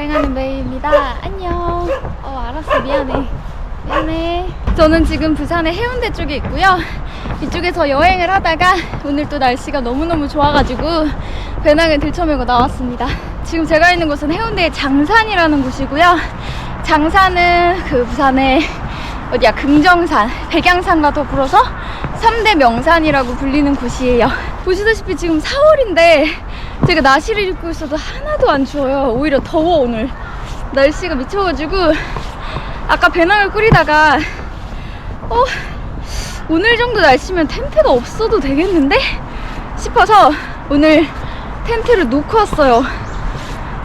여행하는 메이입니다. 안녕. 어, 알았어. 미안해. 미안해. 저는 지금 부산의 해운대 쪽에 있고요. 이쪽에서 여행을 하다가 오늘 또 날씨가 너무너무 좋아가지고 배낭을 들쳐메고 나왔습니다. 지금 제가 있는 곳은 해운대의 장산이라는 곳이고요. 장산은 그 부산의 어디야 금정산, 백양산과 더불어서 3대 명산이라고 불리는 곳이에요. 보시다시피 지금 4월인데 제가 나시를 입고 있어도 하나도 안 추워요. 오히려 더워 오늘. 날씨가 미쳐가지고 아까 배낭을 꾸리다가 어 오늘 정도 날씨면 텐트가 없어도 되겠는데 싶어서 오늘 텐트를 놓고 왔어요.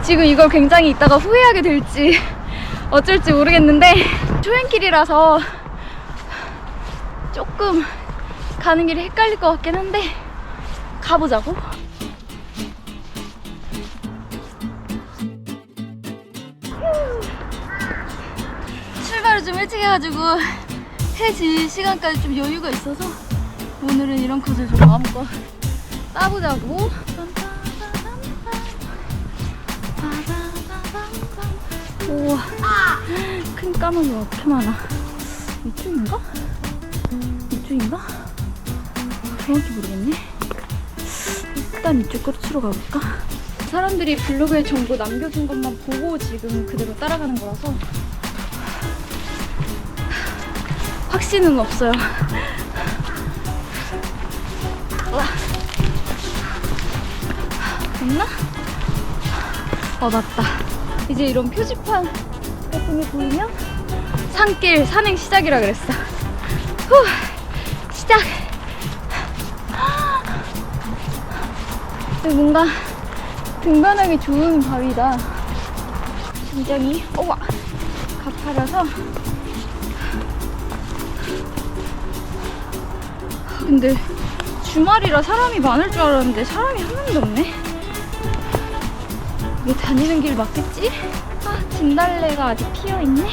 지금 이걸 굉장히 이따가 후회하게 될지 어쩔지 모르겠는데 초행길이라서 조금 가는 길이 헷갈릴 것 같긴 한데 가보자고. 좀 일찍 해가지고 해질 시간까지 좀 여유가 있어서 오늘은 이런 컷을 좀 마음껏 따보자고. 우와, 큰 까마귀 가 어떻게 많아? 이쪽인가? 이쪽인가? 정확히 모르겠네. 일단 이쪽 끝으로 가볼까? 사람들이 블로그에 정보 남겨준 것만 보고 지금 그대로 따라가는 거라서 확신은 없어요. 와. 없나? 어, 맞다. 이제 이런 표지판 같은 게 보이면 산길 산행 시작이라 그랬어. 후, 시작. 뭔가 등반하기 좋은 바위다. 굉장히 우와 가파라서. 근데 주말이라 사람이 많을 줄 알았는데 사람이 한 명도 없네. 이게 다니는 길 맞겠지? 아, 진달래가 아직 피어 있네.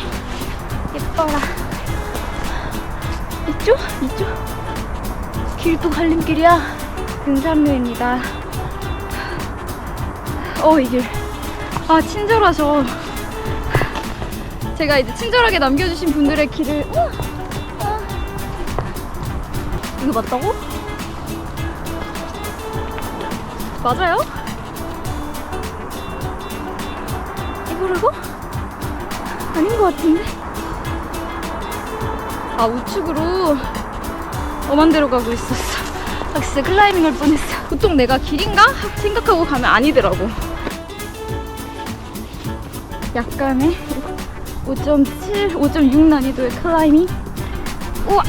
예뻐라. 이쪽? 이쪽? 길도 갈림길이야. 등산로입니다. 어, 이 길. 아, 친절하셔. 제가 이제 친절하게 남겨주신 분들의 길을. 어? 어. 이거 맞다고? 맞아요? 이거라고? 아닌 것 같은데? 아 우측으로 데로 가고 있었어 아 진짜 클라이밍 할 뻔했어 보통 내가 길인가? 생각하고 가면 아니더라고 약간의 5.7, 5.6 난이도의 클라이밍 우와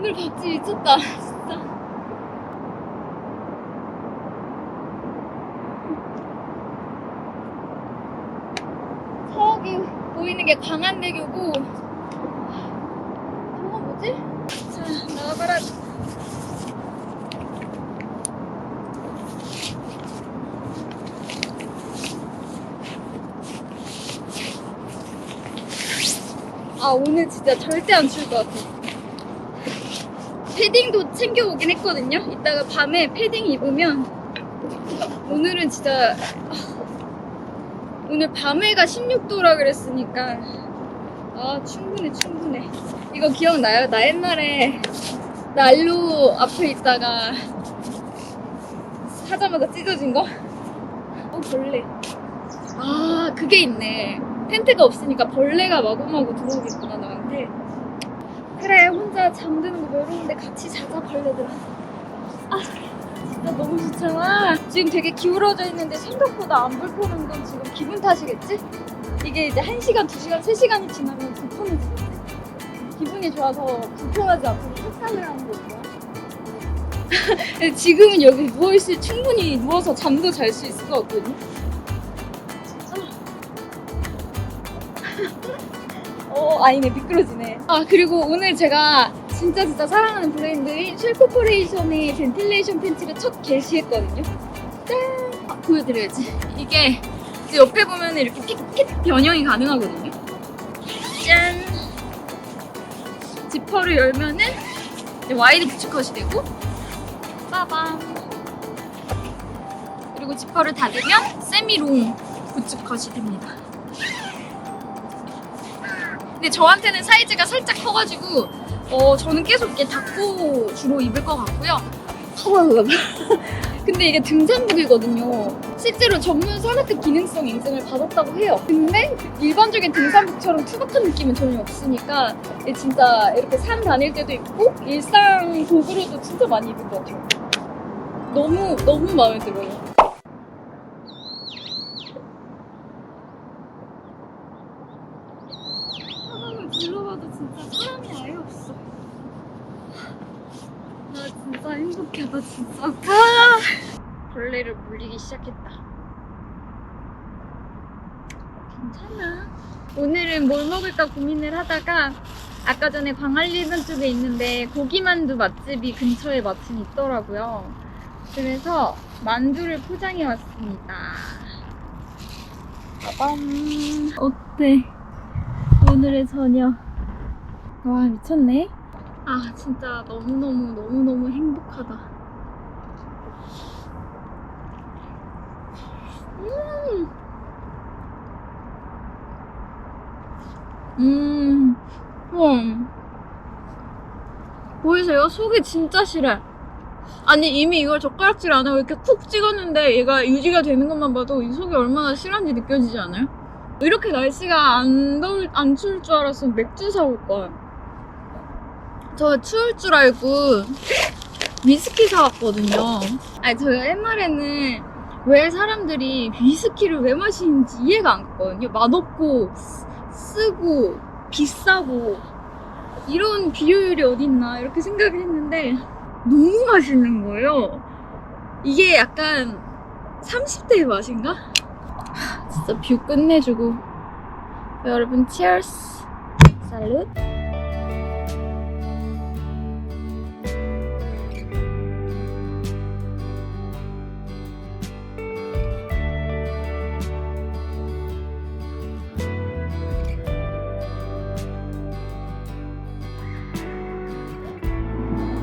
오늘 박지 미쳤다, 진짜. 저기 보이는 게 강한대교고, 저거 뭐지? 자, 나와봐라. 아 오늘 진짜 절대 안 추울 것 같아. 패딩도 챙겨오긴 했거든요. 이따가 밤에 패딩 입으면 오늘은 진짜 아, 오늘 밤에가 16도라 그랬으니까 아 충분해 충분해. 이거 기억나요? 나 옛날에 난로 앞에 있다가 하자마자 찢어진 거? 어 벌레. 아 그게 있네. 텐트가 없으니까 벌레가 마구마구 들어오겠구나 나한테 그래 혼자 잠드는 거 외로운데 같이 자자 벌레들아 아 진짜 너무 좋잖아 지금 되게 기울어져 있는데 생각보다 안 불편한 건 지금 기분 탓이겠지? 이게 이제 1시간, 2시간, 3시간이 지나면 불편해지겠지? 기분이 좋아서 불편하지 않고 착상을 하는 근데 지금은 여기 누워있을 충분히 누워서 잠도 잘 수 있을 것 같거든요 아니네, 미끄러지네. 아, 그리고 오늘 제가 진짜 진짜 사랑하는 브랜드인 쉘코퍼레이션의 벤틸레이션 팬츠를 첫 게시했거든요. 짠! 아, 보여드려야지. 이게 옆에 보면 이렇게 픽픽 변형이 가능하거든요. 짠! 지퍼를 열면은 와이드 부츠컷이 되고 빠밤 그리고 지퍼를 닫으면 세미롱 부츠컷이 됩니다. 근데 저한테는 사이즈가 살짝 커가지고 어 저는 계속 이렇게 닫고 주로 입을 것 같고요. 커버가 근데 이게 등산복이거든요. 실제로 전문 산업급 기능성 인증을 받았다고 해요. 근데 일반적인 등산복처럼 투박한 느낌은 전혀 없으니까 진짜 이렇게 산 다닐 때도 입고 일상 도구로도 진짜 많이 입을 것 같아요. 너무 너무 마음에 들어요. 사람을 불러봐도 진짜 사람이 아예 없어. 나 진짜 아! 벌레를 물리기 시작했다. 괜찮아. 오늘은 뭘 먹을까 고민을 하다가 아까 전에 광안리변 쪽에 있는데 고기만두 맛집이 근처에 마침 있더라고요. 그래서 만두를 포장해 왔습니다. 빠밤. 어때? 오늘의 저녁. 와, 미쳤네. 아, 진짜 너무너무, 너무너무 행복하다. 음! 음. 보이세요? 속이 진짜 실해. 아니, 이미 이걸 젓가락질 안 하고 이렇게 쿡 찍었는데 얘가 유지가 되는 것만 봐도 이 속이 얼마나 실한지 느껴지지 않아요? 이렇게 날씨가 안 더울, 안 추울 줄 알았으면 맥주 사올 걸. 저 추울 줄 알고 위스키 사왔거든요. 아니, 제가 옛날에는 왜 사람들이 위스키를 왜 마시는지 이해가 안 갔거든요. 맛없고, 쓰- 쓰고, 비싸고, 이런 비효율이 어딨나, 이렇게 생각을 했는데, 너무 맛있는 거예요. 이게 약간 30대의 맛인가? 진짜 뷰 끝내주고 여러분 치얼스 살룻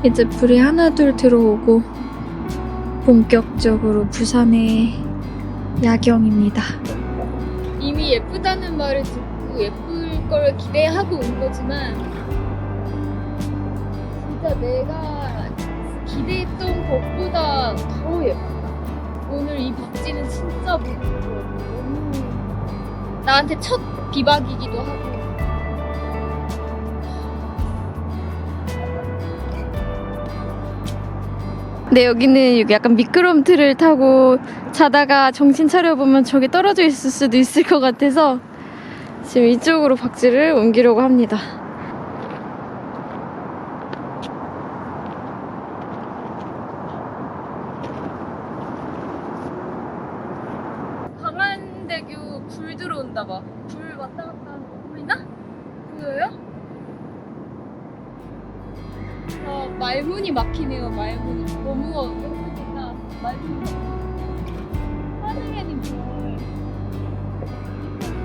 이제 불이 하나둘 들어오고 본격적으로 부산의 야경입니다. 이미 예쁘다는 말을 듣고 예쁠 걸 기대하고 온 거지만 진짜 내가 기대했던 것보다 더 예쁘다. 오늘 이 박지는 진짜 너무 나한테 첫 비박이기도 하고 네, 여기는 여기 약간 미끄럼틀을 타고 자다가 정신 차려보면 저기 떨어져 있을 수도 있을 것 같아서 지금 이쪽으로 박지를 옮기려고 합니다. 강안대교 불 들어온다 봐. 불 왔다 갔다 하는 거 보이나? 보여요? 아, 말문이 막히네요, 말문이. 너무 예쁘니까 말문이 막히네. 하늘에는 별.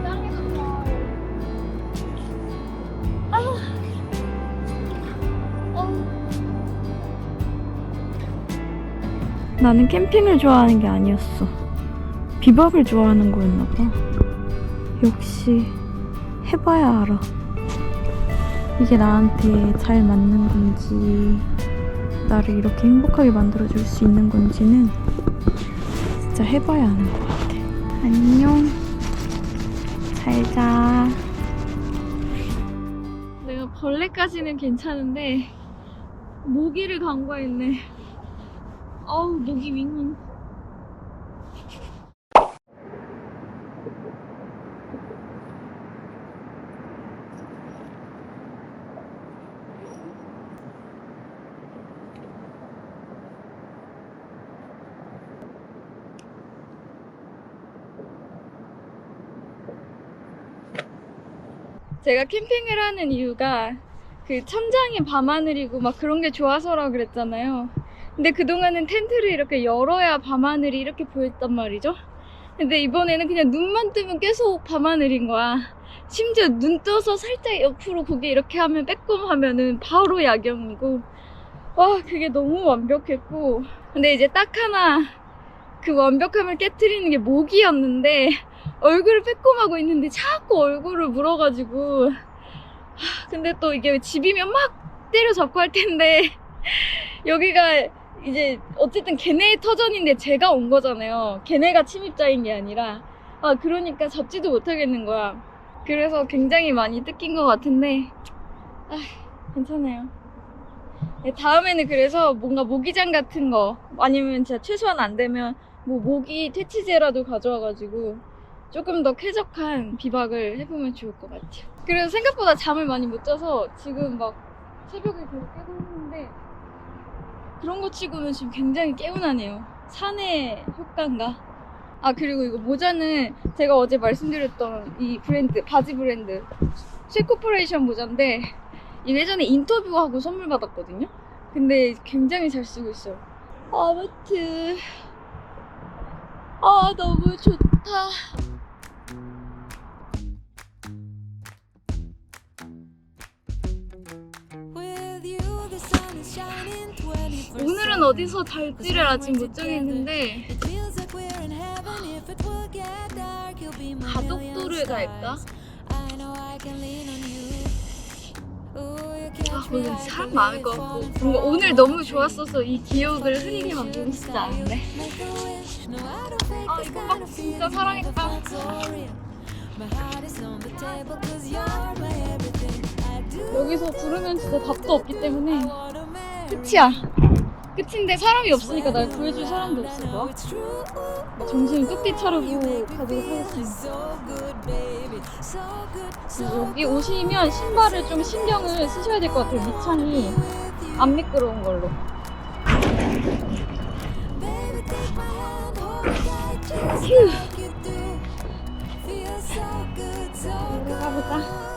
땅에는. 어. 나는 캠핑을 좋아하는 게 아니었어. 비박을 좋아하는 거였나 봐. 역시 해봐야 알아. 이게 나한테 잘 맞는 건지 나를 이렇게 행복하게 만들어줄 수 있는 건지는 진짜 해봐야 아는 것 같아. 안녕. 잘 자. 내가 벌레까지는 괜찮은데 모기를 간과했네. 어우 모기 윙윙. 제가 캠핑을 하는 이유가 그 천장이 밤하늘이고 막 그런 게 좋아서라 그랬잖아요. 근데 그동안은 텐트를 이렇게 열어야 밤하늘이 이렇게 보였단 말이죠. 근데 이번에는 그냥 눈만 뜨면 계속 밤하늘인 거야. 심지어 눈 떠서 살짝 옆으로 고개 이렇게 하면 빼꼼 하면은 바로 야경이고. 와, 그게 너무 완벽했고. 근데 이제 딱 하나 그 완벽함을 깨뜨리는 게 모기였는데 얼굴을 빼꼼하고 있는데 자꾸 얼굴을 물어가지고. 하, 근데 또 이게 집이면 막 때려잡고 할 텐데 여기가 이제 어쨌든 걔네의 터전인데 제가 온 거잖아요. 걔네가 침입자인 게 아니라. 아, 그러니까 잡지도 못하겠는 거야. 그래서 굉장히 많이 뜯긴 것 같은데, 아, 괜찮아요. 네, 다음에는 그래서 뭔가 모기장 같은 거, 아니면 진짜 최소한 안 되면 뭐 모기 퇴치제라도 가져와가지고 조금 더 쾌적한 비박을 해보면 좋을 것 같아요. 그래서 생각보다 잠을 많이 못 자서 지금 막 새벽에 계속 깨고 있는데 그런 거 치고는 지금 굉장히 개운하네요. 산의 효과인가? 아, 그리고 이거 모자는 제가 어제 말씀드렸던 이 브랜드, 바지 브랜드, 쉐코퍼레이션 모자인데, 이 예전에 인터뷰하고 선물 받았거든요? 근데 굉장히 잘 쓰고 있어요. 아무튼, 아, 너무 좋다. 오늘은 어디서 달지를 아직 못 정했는데, 가덕도를 갈까? 아, 오늘 사람 많을 것 같고. 뭔가 오늘 너무 좋았어서 이 기억을 흐리게 만들고 싶지 않은데. 아 이거 막 진짜 사랑했다. 여기서 부르면 진짜 답도 없기 때문에 끝이야 끝인데 사람이 없으니까 날 구해줄 사람도 없을 거야 정신을 뚝띠 차리고 가도록 하겠습니다 여기 오시면 신발을 좀 신경을 쓰셔야 될 것 같아요. 밑창이 안 미끄러운 걸로. 휴. 가보자.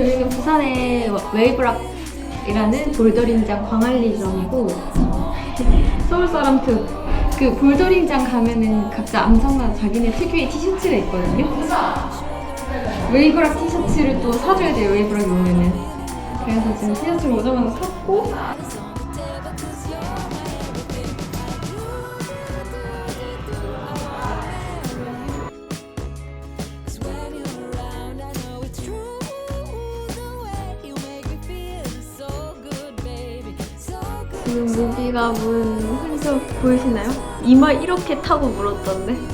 여기는 부산의 웨이브락이라는 볼더링장 광안리점이고 서울 사람들 그 볼더링장 가면은 각자 암성마다 자기네 특유의 티셔츠가 있거든요. 웨이브락 티셔츠를 또 사줘야 돼요. 웨이브락이 오면은. 그래서 지금 티셔츠를 오자마자 샀고 지금 모기가 문 흔적 보이시나요? 이마 이렇게 타고 물었던데.